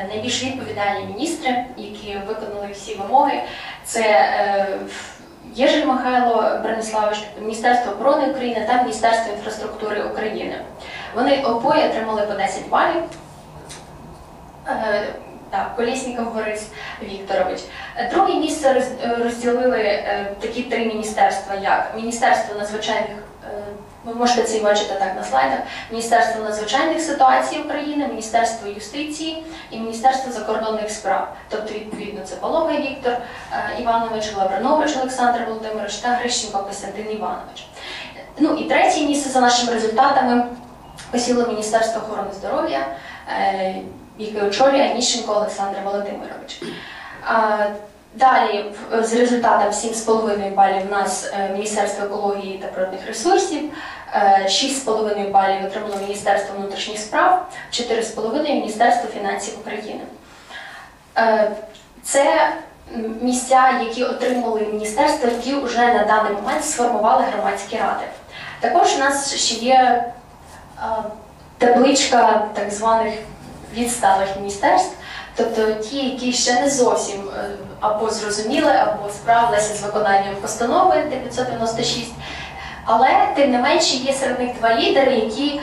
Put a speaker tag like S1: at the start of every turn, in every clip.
S1: Найбільш відповідальні міністри, які виконали всі вимоги, це е, Єжель Михайло Брониславович, Міністерство оборони України та Міністерство інфраструктури України. Вони обоє отримали по 10 балів. Так, Колєсніков Борис Вікторович. Друге місце е, розділили е, такі три міністерства, як Міністерство надзвичайних, е, ви можете це бачити так на слайдах, Міністерство надзвичайних ситуацій України, Міністерство юстиції і Міністерство закордонних справ. Тобто, відповідно, це Пологий Віктор Іванович, Лавринович Олександр Володимирович та Грищенко Костянтин Іванович. Ну і третє місце за нашими результатами посіло Міністерство охорони здоров'я, е, яке очолює Аніщенко Олександр Володимирович. Далі з результатом 7,5 балів у нас е, Міністерство екології та природних ресурсів, е, 6,5 балів отримало Міністерство внутрішніх справ, 4,5 Міністерство фінансів України. Е, Це місця, які отримали міністерства, які вже на даний момент сформували громадські ради. Також у нас ще є е, табличка так званих відсталих міністерств, тобто ті, які ще не зовсім е, або зрозуміли, або справилися з виконанням постанови 996, але тим не менше є серед них два лідери, які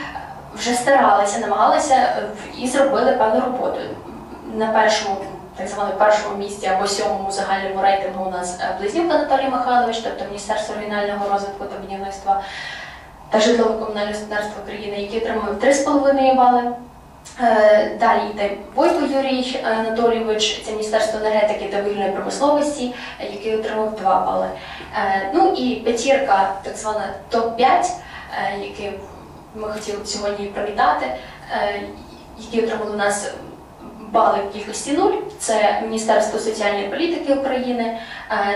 S1: вже старалися, намагалися е, і зробили певну роботу. На першому, так званому першому місці або сьомому загальному рейтингу у нас е, Близнюк Анатолій Михайлович, тобто Міністерство регіонального розвитку та будівництва та житлово-комунального господарства України, який отримав 3,5 бали. Е, Далі йде Войко Юрій Анатолійович, це Міністерство енергетики та вугільної промисловості, який отримав 2 бали. Е, Ну і п'ятірка, так звана топ-5, е, який ми хотіли сьогодні привітати, які отримали у нас бали в кількості нуль. Це Міністерство соціальної політики України,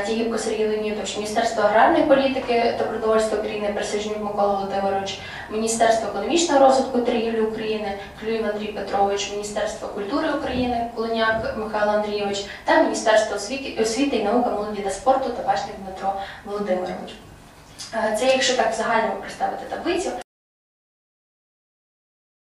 S1: Тігіпко Сергій Леонідович, Міністерство аграрної політики та продовольства України, Присяжнюк Микола Володимирович, Міністерство економічного розвитку торгівлі України, Клюєв Андрій Петрович, Міністерство культури України, Кулиняк Михайло Андрійович та Міністерство освіти, освіти і науки, молоді та спорту Табачник Дмитро Володимирович. Е, Це якщо так загально представити таблицю.